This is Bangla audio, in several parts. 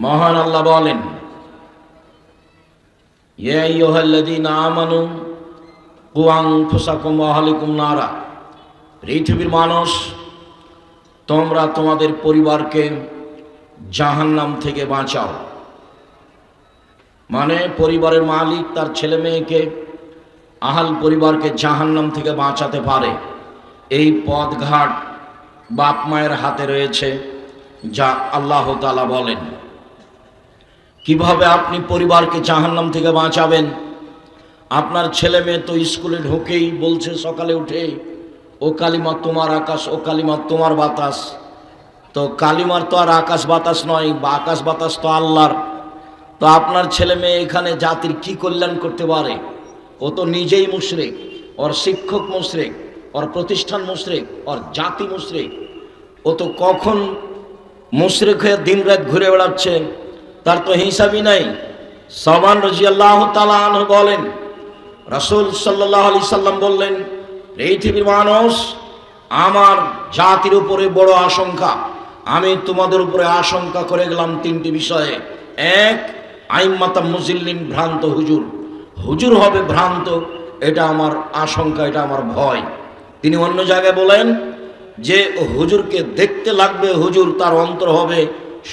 মহান আল্লাহ বলেন নারা। পৃথিবীর মানুষ, তোমরা তোমাদের পরিবারকে জাহান্নাম থেকে বাঁচাও। মানে পরিবারের মালিক তার ছেলে মেয়েকে আহাল পরিবারকে জাহান্নাম থেকে বাঁচাতে পারে। এই পথঘাট বাপ মায়ের হাতে রয়েছে, যা আল্লাহ তালা বলেন। কীভাবে আপনি পরিবারকে জাহান্নাম থেকে বাঁচাবেন? আপনার ছেলে মেয়ে তো স্কুলে ঢোকেই, বলছে সকালে উঠে, ও কালিমা তোমার আকাশ, ও কালিমা তোমার বাতাস। তো কালিমার তো আর আকাশ বাতাস নয়, বা আকাশ বাতাস তো আল্লাহর। তো আপনার ছেলে মেয়ে এখানে জাতির কি কল্যাণ করতে পারে? ও তো নিজেই মুশরিক, ওর শিক্ষক মুশরিক, ওর প্রতিষ্ঠান মুশরিক, ওর জাতি মুশরিক। ও তো কখন মুশরিক হয়ে দিন রাত ঘুরে বেড়াচ্ছে? তার তো হিসাবই নাই। সমান রাজিয়াল্লাহ তালা বলেন, রাসূল সাল্লাহ আলি সাল্লাম বললেন পৃথিবীর মানুষ আমার জাতির উপরে বড় আশঙ্কা। আমি তোমাদের উপরে আশঙ্কা করে গেলাম তিনটি বিষয়ে। এক আইমাতা মুজিল্লিন ভ্রান্ত হুজুর। হুজুর হবে ভ্রান্ত, এটা আমার আশঙ্কা, এটা আমার ভয়। তিনি অন্য জায়গায় বলেন, যে হুজুরকে দেখতে লাগবে হুজুর, তার অন্তর হবে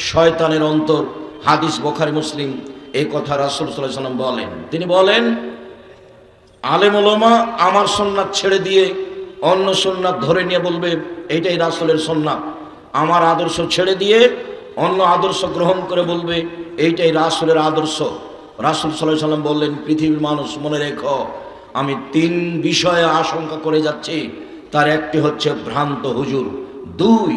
শয়তানের অন্তর। হাদিস বোখারি মুসলিম এই কথা রাসুল সাল্লাম বলেন। তিনি বলেন, আলেম আমার সন্ন্যাত ছেড়ে দিয়ে অন্য সন্ন্যাত ধরে নিয়ে বলবে এইটাই রাসুলের সন্ন্যাত আমার আদর্শ ছেড়ে দিয়ে অন্য আদর্শ গ্রহণ করে বলবে, এইটাই রাসুলের আদর্শ। রাসুল সাল্লাহ সাল্লাম বললেন, পৃথিবীর মানুষ, মনে রেখো, আমি তিন বিষয়ে আশঙ্কা করে যাচ্ছি। তার একটি হচ্ছে ভ্রান্ত হুজুর, দুই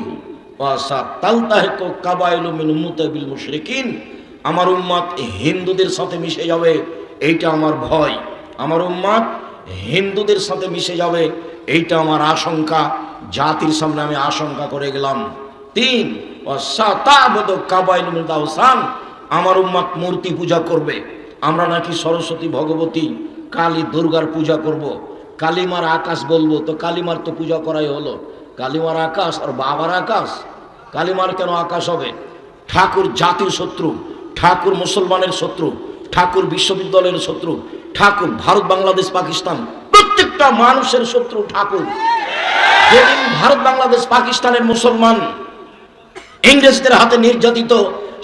আমার উম্মাদ হিন্দুদের সাথে মিশে যাবে, এইটা আমার ভয়। আমার উম্মাদ হিন্দুদের সাথে মিশে যাবে, এইটা আমার আশঙ্কা। জাতির সামনে আমি আশঙ্কা করে গেলাম। তিন আমার উম্মাদ মূর্তি পূজা করবে। আমরা নাকি সরস্বতী ভগবতী, কালী দুর্গার পূজা করব। কালিমার আকাশ বলব, তো কালিমার তো পূজা করাই হলো। কালিমার আকাশ আর বাবার আকাশ। কালিমার কেন আকাশ হবে? ঠাকুর জাতির শত্রু, ঠাকুর মুসলমানের শত্রু, ঠাকুর বিশ্ববিদ্যালয়ের শত্রু, ঠাকুর ভারত, বাংলাদেশ, পাকিস্তান, প্রত্যেকটা মানুষের শত্রু ঠাকুর। যেদিন ভারত, বাংলাদেশ, পাকিস্তানের মুসলমান ইংরেজদের হাতে নির্যাতিত,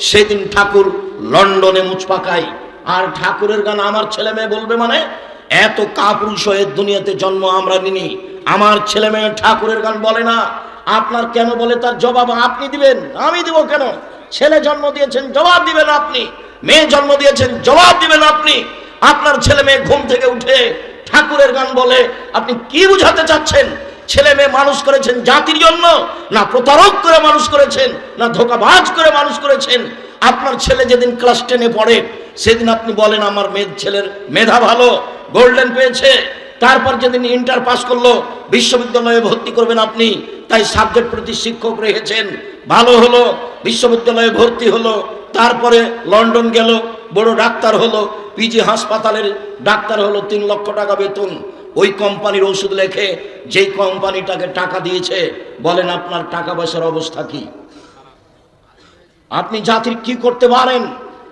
সেদিন ঠাকুর লন্ডনে মুচ পাকায় আর ঠাকুরের গান আমার ছেলে মেয়ে বলবে মানে এত কাপুরুষ হয়ে দুনিয়াতে জন্ম আমরা নিনি। আমার ছেলে মেয়ে ঠাকুরের গান বলে না। আপনার কেন বলে তার জবাব আপনি দিবেন? আমি দিব কেন? ছেলে জন্ম দিয়েছেন, জবাব দিবেন আপনি। মেয়ে জন্ম দিয়েছেন, জবাব দিবেন আপনি। আপনার ছেলে মেয়ে ঘুম থেকে উঠে ঠাকুরের গান বলে, আপনি কি বুঝাতে চাচ্ছেন? ছেলে মেয়ে মানুষ করেছেন জাতির জন্য, না প্রতারক করে মানুষ করেছেন, না ধোকাবাজ করে মানুষ করেছেন। আপনার ছেলে যেদিন ক্লাস টেনে পড়ে, সেদিন আপনি বলেন, আমার মেয়ে ছেলের মেধা ভালো, গোল্ডেন পেয়েছে। তারপর যেদিন ইন্টার পাস করল, বিশ্ববিদ্যালয়ে ভর্তি করবেন আপনি, তাই সাবজেক্ট প্রতি শিক্ষক রেখেছেন ভালো হলো, বিশ্ববিদ্যালয়ে ভর্তি হলো, তারপরে লন্ডন গেল, বড় ডাক্তার হলো, পিজি হাসপাতালের ডাক্তার হলো, তিন লক্ষ টাকা বেতন। ওই কোম্পানির ওষুধ লেখে, যেই কোম্পানিটাকে টাকা দিয়েছে, বলেন আপনার টাকা পয়সার অবস্থা কি? আপনি জাতির কি করতে পারেন?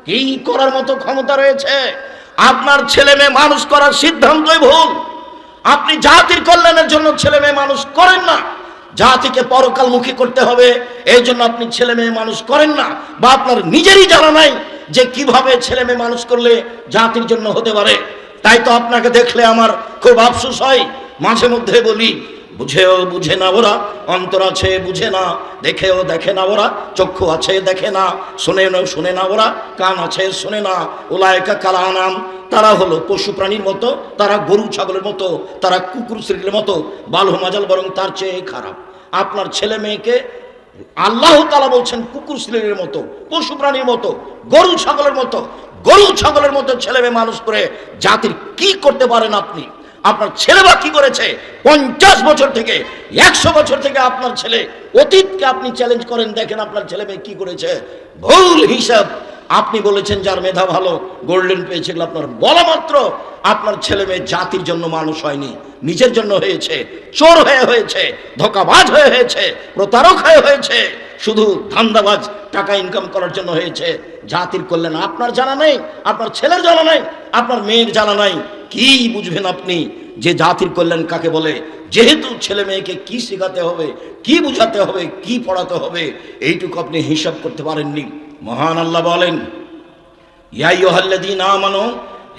কি করার মতো ক্ষমতা রয়েছে? আপনার ছেলে মেয়ে মানুষ করার সিদ্ধান্তই ভুল। আপনি জাতির কল্যাণের জন্য ছেলে মেয়ে মানুষ করেন না। জাতিকে পরকালমুখী করতে হবে, এই জন্য আপনি ছেলে মেয়ে মানুষ করেন না। বা আপনার নিজেরই জানা নাই যে কীভাবে ছেলে মেয়ে মানুষ করলে জাতির জন্য হতে পারে। তাই তো আপনাকে দেখলে আমার খুব আফসোস হয়। মাঝে মধ্যে বলি বুঝেও বুঝে না ওরা, অন্তর আছে বুঝে না, দেখেও দেখে না ওরা, চক্ষু আছে দেখে না শুনে শুনে না ওরা, কান আছে শুনে না ওলায়কা কালা নাম তারা হলো পশু প্রাণীর মতো, তারা গরু ছাগলের মতো, তারা কুকুর শ্রীর মতো বালু মাজাল বরং তার চেয়ে খারাপ। আপনার ছেলে মেয়েকে আল্লাহ তালা বলছেন কুকুর শ্রেণির মতো, পশু প্রাণীর মতো, গরু ছাগলের মতো, গরু ছাগলের মতো ছেলে মেয়ে মানুষ করে জাতির কি করতে পারেন আপনি? আপনার ছেলে বা কি করেছে? পঞ্চাশ বছর থেকে, একশো বছর থেকে আপনার ছেলে, অতীতকে আপনি চ্যালেঞ্জ করেন, দেখেন আপনার ছেলে মেয়ে কি করেছে। ভুল হিসাব আপনি বলেছেন, যার মেধা ভালো গোল্ডেন পেয়েছে আপনার বলা মাত্র। আপনার ছেলে মেয়ে জাতির জন্য মানুষ হয়নি, নিজের জন্য হয়েছে, চোর হয়ে হয়েছে, ধোকাবাজ হয়ে হয়েছে, প্রতারক হয়ে হয়েছে, শুধু ধান্দাবাজ টাকা ইনকাম করার জন্য হয়েছে। জাতির কল্যাণ আপনার জানা নেই, আপনার ছেলের জানা নেই, আপনার মেয়ের জানা নাই। কি বুঝবেন আপনি? যে জাতির কল্যাণ কাকে বলে? যেহেতু ছেলে মেয়েকে কি শেখাতে হবে, কি বুঝাতে হবে, কি পড়াতে হবে, এইটুকু আপনি হিসাব করতে পারেননি। মহান আল্লাহ বলেন ইয়াইয়ুহাল্লাযীনা আমানু,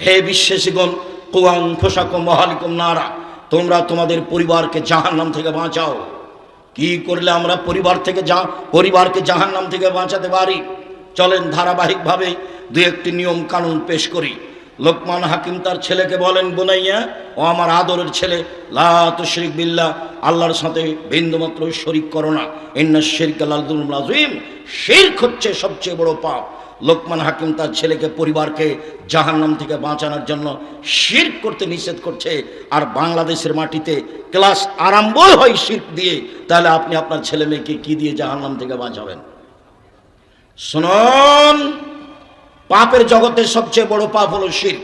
হে বিশ্বাসীগণ, কুয়াং ফোসাকুম ওয়াহালিকুম নারা, তোমরা তোমাদের পরিবারকে জাহান্নাম থেকে বাঁচাও। কি করলে আমরা পরিবার থেকে যা পরিবারকে জাহান্নাম থেকে বাঁচাতে পারি? চলেন ধারাবাহিকভাবে দু একটি নিয়ম কানুন পেশ করি। লোকমান হাকিম তার ছেলেকে বলেন, বোনাইয়া, ও আমার আদরের ছেলে, লা তুশরিক বিল্লাহ, আল্লাহর সাথে বিন্দুমাত্র শরিক করো না। ইন্না শিরক আযীম। শিরক হচ্ছে সবচেয়ে বড় পাপ। লোকমান হাকিম তার ছেলেকে, পরিবারকে জাহান্নাম থেকে বাঁচানোর জন্য শির্ক করতে নিষেধ করছে। আর বাংলাদেশের মাটিতে ক্লাস আরম্ভ হয় শির্ক দিয়ে, তাহলে আপনি আপনার ছেলে মেয়েকে কি দিয়ে জাহান্নাম থেকে বাঁচাবেন? শুনুন! পাপের জগতের সবচেয়ে বড় পাপ হলো শির।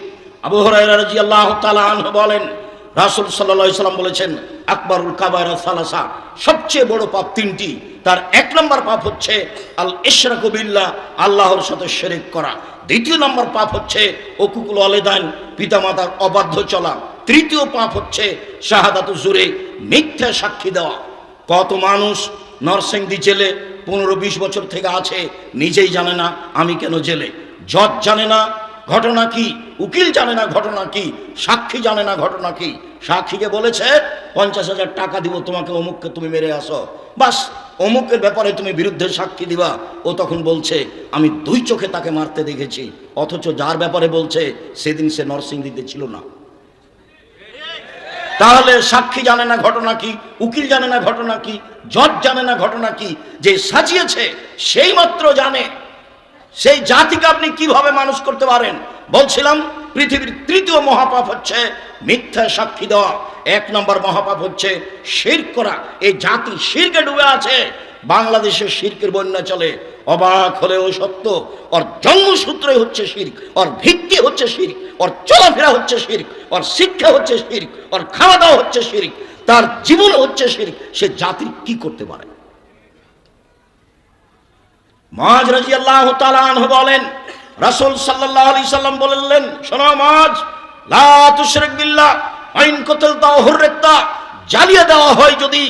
আবু হরাইরা রাদিয়াল্লাহু তাআলা বলেন, রাসূল আলাইহি সাল্লাম বলেছেন, আকবরুল কাবায়রা সালাসা, সবচেয়ে বড় পাপ তিনটি, তার এক নম্বর পাপ হচ্ছে আল ইশরাকু বিল্লাহ, আল্লাহর সাথে শিরক করা। দ্বিতীয় নম্বর পাপ হচ্ছে ওকুকুল আলেদান পিতামাতার অবাধ্য চলা। তৃতীয় পাপ হচ্ছে শাহাদাতু জুরে, মিথ্যা সাক্ষী দেওয়া। কত মানুষ নরসিংদী জেলে পনেরো বিশ বছর থেকে আছে, নিজেই জানে না আমি কেন জেলে। জজ জানে না, ঘটনা কি? উকিল জানে না ঘটনা কি? সাক্ষী জানে না ঘটনা কি? সাক্ষীকে বলেছে, পঞ্চাশ হাজার টাকা দিব তোমাকে, অমুককে তুমি মেরে আসো। বাস, অমুকের ব্যাপারে তুমি বিরুদ্ধে সাক্ষী দিবা। ও তখন বলছে, আমি দুই চোখে তাকে মারতে দেখেছি, অথচ যার ব্যাপারে বলছে, সেদিন সে নরসিংদীতে ছিল না। তাহলে সাক্ষী জানে না ঘটনা কি? উকিল জানে না ঘটনা কি? জজ জানে না ঘটনা কি? যে সাজিয়েছে, সেই মাত্র জানে। সেই জাতিকে আপনি কীভাবে মানুষ করতে পারেন? বলছিলাম, পৃথিবীর তৃতীয় মহাপাপ হচ্ছে মিথ্যা সাক্ষী দেওয়া। এক নম্বর মহাপাপ হচ্ছে শির করা। এই জাতি শিরকে ডুবে আছে। বাংলাদেশে শিরকের বন্যা চলে। অবাক হলেও সত্য, ওর জন্মসূত্রই হচ্ছে শির, ওর ভিত্তি হচ্ছে শির, ওর চলাফেরা হচ্ছে শির, ওর শিক্ষা হচ্ছে শির, ওর খাওয়া দাওয়া হচ্ছে শির, তার জীবন হচ্ছে শির। সে জাতি কি করতে পারে? মাজ রাজি আল্লাহ তালাহ বলেন, রাসুল সাল্লাহ আলি সাল্লাম বললেন, শোনো মাজ, লা তুশরিক বিল্লাহ, আইন কতল দাও হুররেক্তা জ্বালিয়ে দেওয়া হয় যদি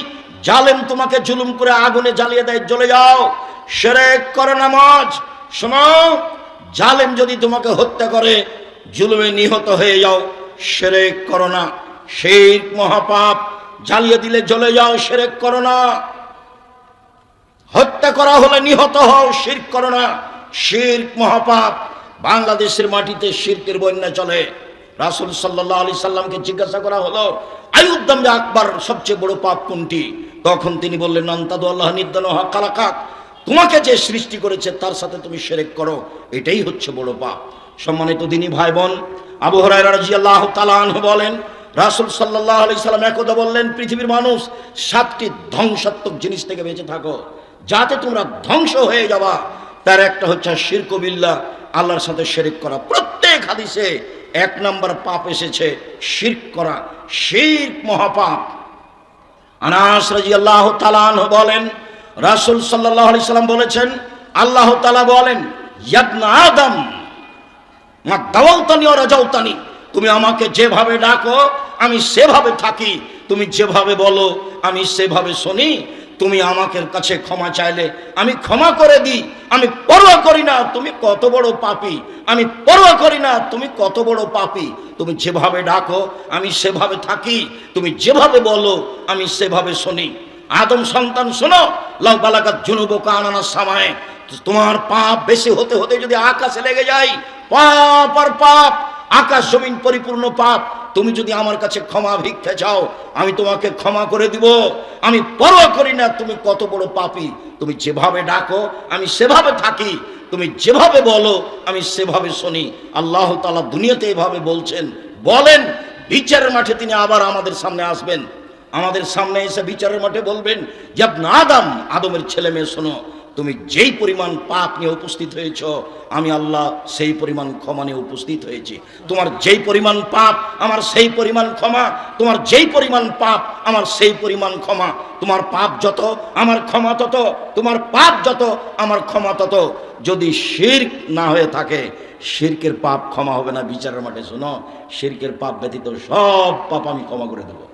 জালেম তোমাকে জুলুম করে আগুনে জ্বালিয়ে দেয়, জ্বলে যাও। সেরেক করে নামাজ শোনো, জালেম যদি তোমাকে হত্যা করে, জুলুমে নিহত হয়ে যাও, সেরেক করো না। সেই মহাপাপ জ্বালিয়ে দিলে জ্বলে যাও, সেরেক করো না। হত্যা করা হলে নিহত হও শির করো না। শির মহাপাপ। বাংলাদেশের মাটিতে শিরকের বন্যা চলে। রাসুল সাল্লাহ আলি সাল্লামকে জিজ্ঞাসা করা হলো আয়ুদ্দাম আকবর সবচেয়ে বড় পাপ কোনটি? তখন তিনি বললেন নান্তাদু আল্লাহ নিদান কালাকাক তোমাকে যে সৃষ্টি করেছে, তার সাথে তুমি সেরেক করো। এটাই হচ্ছে বড় পাপ। সম্মানিত দিনী ভাই বোন আবু হরাইরা রাদিয়াল্লাহু তাআলা আনহু বলেন, রাসূল সাল্লাল্লাহু আলাইহি সাল্লাম একদা বললেন, পৃথিবীর মানুষ সাতটি ধ্বংসাত্মক জিনিস থেকে বেঁচে থাকো। যাতে তোমরা ধ্বংস হয়ে যাবা। তার একটা হচ্ছে শিরক বিল্লাহ, আল্লাহর সাথে শিরক করা। প্রত্যেক হাদিসে এক নম্বর পাপ এসেছে, শিরক করা। শিরক মহাপাপ। আনাস রাদিয়াল্লাহু তাআলা আনহু বলেন, রাসূল সাল্লাল্লাহু আলাইহি সাল্লাম বলেছেন, আল্লাহ তাআলা বলেন, ইয়াবনা আদম, মা দাওয়ালতানি ও রাজাউতানি, তুমি আমাকে যেভাবে ডাকো, আমি সেভাবে থাকি। তুমি যেভাবে বলো, আমি সেভাবে শুনি। তুমি আমাকে কাছে ক্ষমা চাইলে আমি ক্ষমা করে দিই। আমি পরোয়া করি না, তুমি কত বড় পাপি। আমি পরোয়া করি না, তুমি কত বড় পাপি। তুমি যেভাবে ডাকো, আমি সেভাবে থাকি। তুমি যেভাবে বলো, আমি সেভাবে শুনি। আদম সন্তান, শোনো। লাউ বালাকাত জুনুব কানানা সামায়। তোমার পাপ বেশি হতে হতে যদি আকাশে লেগে যায়, পাপ আর পাপ, আকাশ জমিন পরিপূর্ণ পাপ। তুমি যদি আমার কাছে ক্ষমা ভিক্ষা চাও, আমি তোমাকে ক্ষমা করে দিব। আমি পরোয়া করি না, তুমি কত বড় পাপি। তুমি যেভাবে ডাকো, আমি সেভাবে থাকি। তুমি যেভাবে বলো, আমি সেভাবে শুনি। আল্লাহ তালা দুনিয়াতে এভাবে বলছেন। বলেন, বিচারের মাঠে তিনি আবার আমাদের সামনে আসবেন। আমাদের সামনে এসে বিচারের মাঠে বলবেন, যে আদম, আদমের ছেলে মেয়ে, শোনো। তুমি যেই পরিমাণ পাপ নিয়ে উপস্থিত হয়েছ, আমি আল্লাহ সেই পরিমাণ ক্ষমা নিয়ে উপস্থিত হয়েছি। তোমার যেই পরিমাণ পাপ, আমার সেই পরিমাণ ক্ষমা। তোমার যেই পরিমাণ পাপ, আমার সেই পরিমাণ ক্ষমা। তোমার পাপ যত, আমার ক্ষমা তত। তোমার পাপ যত, আমার ক্ষমা তত। যদি শির্ক না হয়ে থাকে, শির্কের পাপ ক্ষমা হবে না, বিচারের মাঠে শোনো। শির্কের পাপ ব্যতীত সব পাপ আমি ক্ষমা করে দেবো।